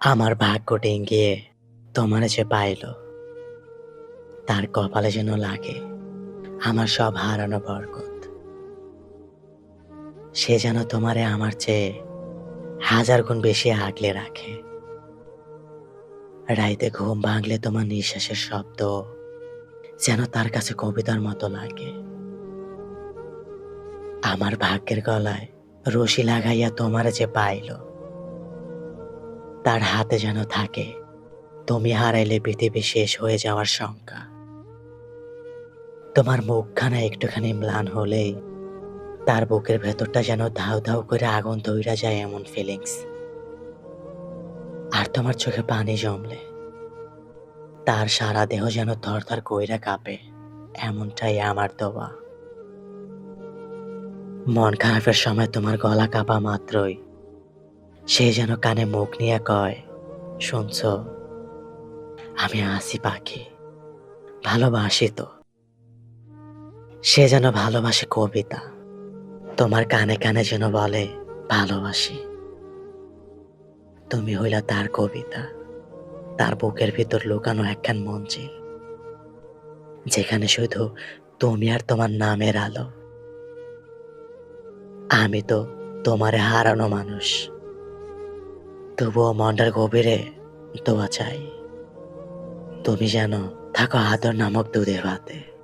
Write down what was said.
আমার ভাগ্য ডিঙ্গিয়ে তোমার যে পাইল, তার কপালে যেন লাগে আমার সব হারানো বরকত। সে যেন তোমারে আমার চেয়ে হাজার গুণ বেশি আগলে রাখে। রাইতে ঘুম ভাঙলে তোমার নিঃশ্বাসের শব্দ যেন তার কাছে কবিতার মতো লাগে। আমার ভাগ্যের গলায় রশি লাগাইয়া তোমার যে পাইল তার হাতে যেন থাকে। তুমি হারাইলে পৃথিবী শেষ হয়ে যাওয়ার শঙ্কা। তোমার মুখখানা একটুখানি ম্লান হলেই তার বুকের ভেতরটা যেন ধাউ ধাউ করে আগুন ধইরা যায় এমন ফিলিংস আর তোমার চোখে পানি জমলে। তার সারা দেহ যেন থরথর কইরা কাঁপে, এমনটাই আমার দোয়া। মন খারাপের সময় তোমার গলা কাঁপা মাত্রই সে যেন কানে মুখ নিয়ে কয়, শুনছ, আমি আসি পাখি, ভালোবাসি তো। সে যেন ভালোবাসে কবিতা, তোমার কানে কানে যেন বলে, ভালোবাসি। তুমি হইলা তার কবিতা, তার বুকের ভিতর লুকানো একখান মঞ্জিল, যেখানে শুধু তুমি আর তোমার নামের আলো। আমি তো তোমারে হারানো মানুষ। তবুও মনটার গভীরে তোমা চাই। তুমি যেন থাকো আদর নামক দুধের ভাতে।